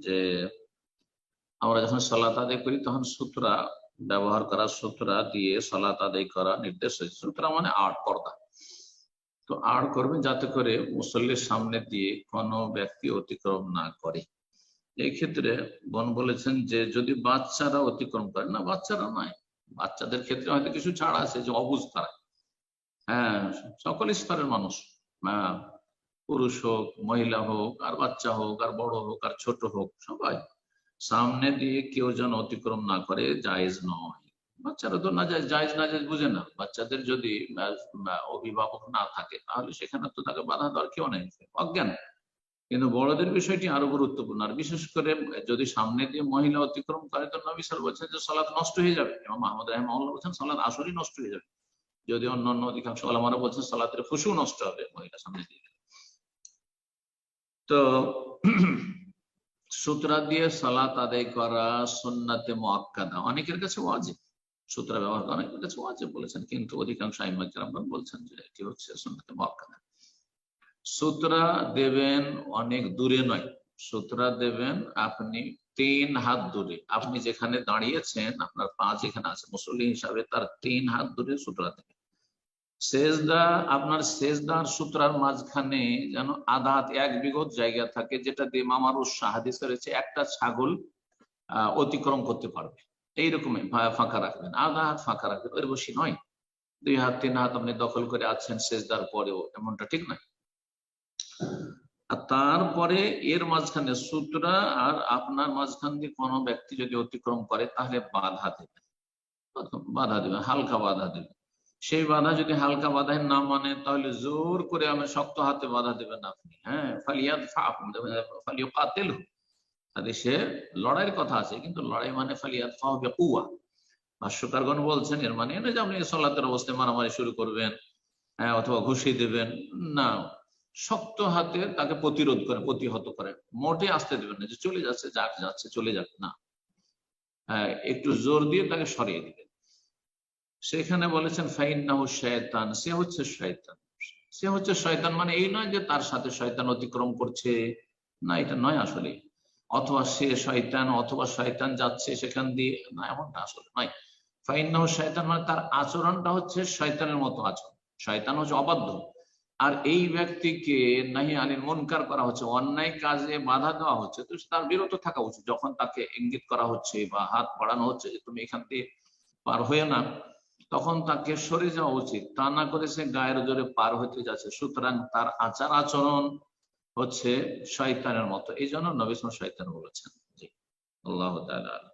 যে আমরা যখন সলাত আদায় করি, তখন সুতরা ব্যবহার করা, সুতরা দিয়ে সলাত আদায় করা নির্দেশ হয়েছে। সুতরা মানে আট পর্দা। তো আড় করবে যাতে করে মুসল্লির সামনে দিয়ে কোনো ব্যক্তি অতিক্রম না করে। এই ক্ষেত্রে বোন বলেছেন যে, যদি বাচ্চারা অতিক্রম করে, না, বাচ্চারা নয়। বাচ্চাদের ক্ষেত্রে হয়তো কিছু ছাড় আছে, যে অবুজ তারা। হ্যাঁ সকল স্তরের মানুষ। হ্যাঁ পুরুষ হোক, মহিলা হোক, আর বাচ্চা হোক, আর বড় হোক, আর ছোট হোক, সবাই। সামনে দিয়ে কেউ যেন অতিক্রম না করে, জায়েজ নয়। বাচ্চারা তো না যায়, জায়েজ না জায়েজ বুঝে না। বাচ্চাদের যদি অভিভাবক না থাকে, তাহলে সেখানে তো তাকে বাধা দেওয়ার কেউ নেই। অজ্ঞান। কিন্তু বড়দের বিষয়টি আরও গুরুত্বপূর্ণ। আর বিশেষ করে, যদি সামনে দিয়ে মহিলা অতিক্রম করে, তো নবী সাল বলছেন যে সালাদ নষ্ট হয়ে যাবে। এবং মাহমুদ রহমাল্লাহ বলছেন সালাদ আসরই নষ্ট হয়ে যাবে। যদি অন্য অন্য অধিকাংশ আলামারা বলছেন, সালাতের খুশু নষ্ট হবে মহিলা সামনে দিয়ে। তো সূত্রা দিয়ে সালাত আদায় করা সুন্নাতে মোয়াক্কাদা অনেকের কাছে ওয়াজিব। সূত্রা ব্যবহার করা অনেকের কাছে ওয়াজিব বলেছেন, কিন্তু অধিকাংশ আইমাকেরাম বলছেন যে এটি হচ্ছে সুন্নাতে মোয়াক্কাদা সূত্রা দেবেন অনেক দূরে নয়। সূত্রা দেবেন আপনি তিন হাত দূরে। আপনি যেখানে দাঁড়িয়েছেন, আপনার পা যেখানে আছে, মুসল্লি হিসাবে তার তিন হাত দূরে সূত্রা দেবেন। সেজদা, আপনার সেজদার সূত্রার মাঝখানে যেন আধা হাত এক বিগত জায়গা থাকে, যেটা দিয়ে মামার হাদিস করেছে একটা ছাগল অতিক্রম করতে পারবে। এইরকম ফাঁকা রাখবেন। আধা হাত ফাঁকা রাখবেন। ওর বেশি নয়। দুই হাত, তিন হাত আপনি দখল করে আছেন সেজদার পরেও, এমনটা ঠিক নয়। আর তারপরে এর মাঝখানে সূত্রা, আর আপনার মাঝখান দিয়ে কোনো ব্যক্তি যদি অতিক্রম করে, তাহলে বাধা দেবেন। বাধা দেবেন, হালকা বাধা দেবেন। সেই বাধা যদি হালকা বাধায় না মানে তাহলে জোর করে আমি শক্ত হাতে বাধা দেবেন আপনি হ্যাঁ? ফালিয়াদ ফালিও কাতেল সে লড়াইয়ের কথা আছে, কিন্তু লড়াই মানে ফালিয়াদ ফাহবে কুয়া ভাষ্যকারগণ বলছেন, এর মানে না যে আপনি সলাতের অবস্থায় মারামারি শুরু করবেন হ্যাঁ অথবা ঘুষিয়ে দেবেন, না। শক্ত হাতে তাকে প্রতিরোধ করে প্রতিহত করে মোটে আসতে দেবেন না যে চলে যাচ্ছে, যাক যাচ্ছে, চলে যাক, না। হ্যাঁ একটু জোর দিয়ে তাকে সরিয়ে দিবেন। সেখানে বলেছেন, ফাইন্নাহু শয়তান সে হচ্ছে শয়তান। সে হচ্ছে শয়তান মানে এই নয় যে তার সাথে শয়তান অতিক্রম করছে। না, এটা নয় আসলে অথবা সে শয়তান, অথবা শয়তান যাচ্ছে সেখান দিয়ে। না, এমনটা আসলে নয়। ফাইন্নাহু শয়তান মানে তার আচরণটা হচ্ছে শয়তানের মতো আচরণ। শয়তান হচ্ছে অবাধ্য। আর এই ব্যক্তিকে নাহি আলীর মনকার করা হচ্ছে। অন্যায় কাজে বাধা দেওয়া হচ্ছে। তো তার বিরত থাকা উচিত। যখন তাকে ইঙ্গিত করা হচ্ছে বা হাত বাড়ানো হচ্ছে যে, তুমি এখান দিয়ে পার হয়ে না। তখন তাকে সরে যাওয়া উচিত। তা না করে সে গায়ের জোরে পার হতে যাচ্ছে। সুতরাং তার আচার আচরণ হচ্ছে শয়তানের মতো। এই জন্য নবিস শয়তান বলেছেন। জি। আল্লাহ